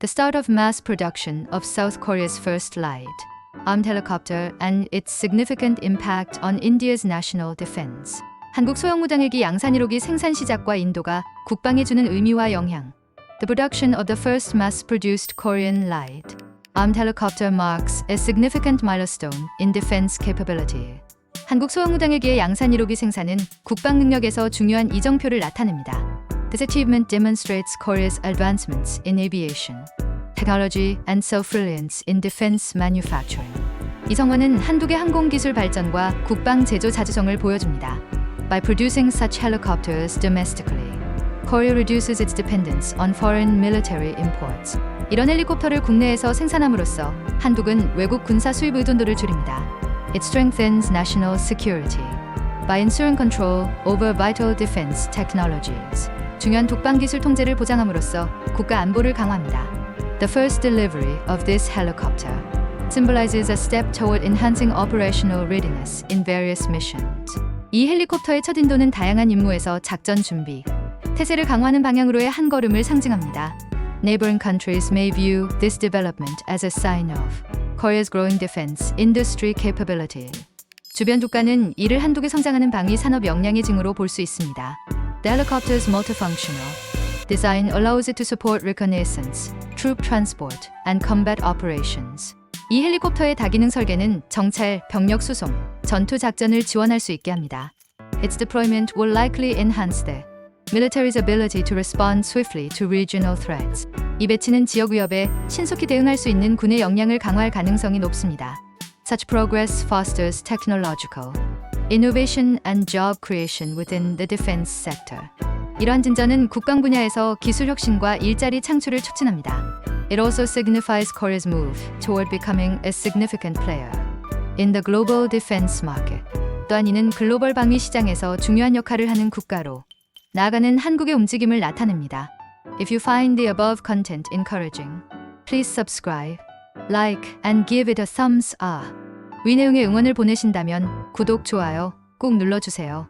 the start of mass production of South Korea's first light armed helicopter and its significant impact on India's national defense. 한국 소형무장헬기 양산 1호기 생산 시작과 인도가 국방에 주는 의미와 영향. The production of the first mass-produced Korean light armed helicopter marks a significant milestone in defense capability. 한국 소형무장헬기의 양산 1호기 생산은 국방 능력에서 중요한 이정표를 나타냅니다. This achievement demonstrates Korea's advancements in aviation, technology, and self-reliance in defense manufacturing. 이 성과는 한국의 항공 기술 발전과 국방 제조 자주성을 보여줍니다. By producing such helicopters domestically, Korea reduces its dependence on foreign military imports. 이런 헬리콥터를 국내에서 생산함으로써 한국은 외국 군사 수입 의존도를 줄입니다. It strengthens national security by ensuring control over vital defense technologies. 중요한 독방 기술 통제를 보장함으로써 국가 안보를 강화합니다. The first delivery of this helicopter symbolizes a step toward enhancing operational readiness in various missions. 이 헬리콥터의 첫 인도는 다양한 임무에서 작전 준비, 태세를 강화하는 방향으로의 한 걸음을 상징합니다. Neighboring countries may view this development as a sign of Korea's growing defense industry capability. 주변 국가는 이를 한국의 성장하는 방위 산업 역량의 징후로 볼 수 있습니다. The helicopter's multifunctional design allows it to support reconnaissance, troop transport, and combat operations. 이 헬리콥터의 다기능 설계는 정찰, 병력 수송, 전투 작전을 지원할 수 있게 합니다. Its deployment will likely enhance the military's ability to respond swiftly to regional threats. 이 배치는 지역 위협에 신속히 대응할 수 있는 군의 역량을 강화할 가능성이 높습니다. Such progress fosters technological innovation and job creation within the defense sector. 이러한 진전은 국방 분야에서 기술 혁신과 일자리 창출을 촉진합니다. It also signifies Korea's move toward becoming a significant player in the global defense market. 또한 이는 글로벌 방위 시장에서 중요한 역할을 하는 국가로 나아가는 한국의 움직임을 나타냅니다. If you find the above content encouraging, please subscribe, like, and give it a thumbs up. 위 내용의 응원을 보내신다면 구독, 좋아요 꼭 눌러주세요.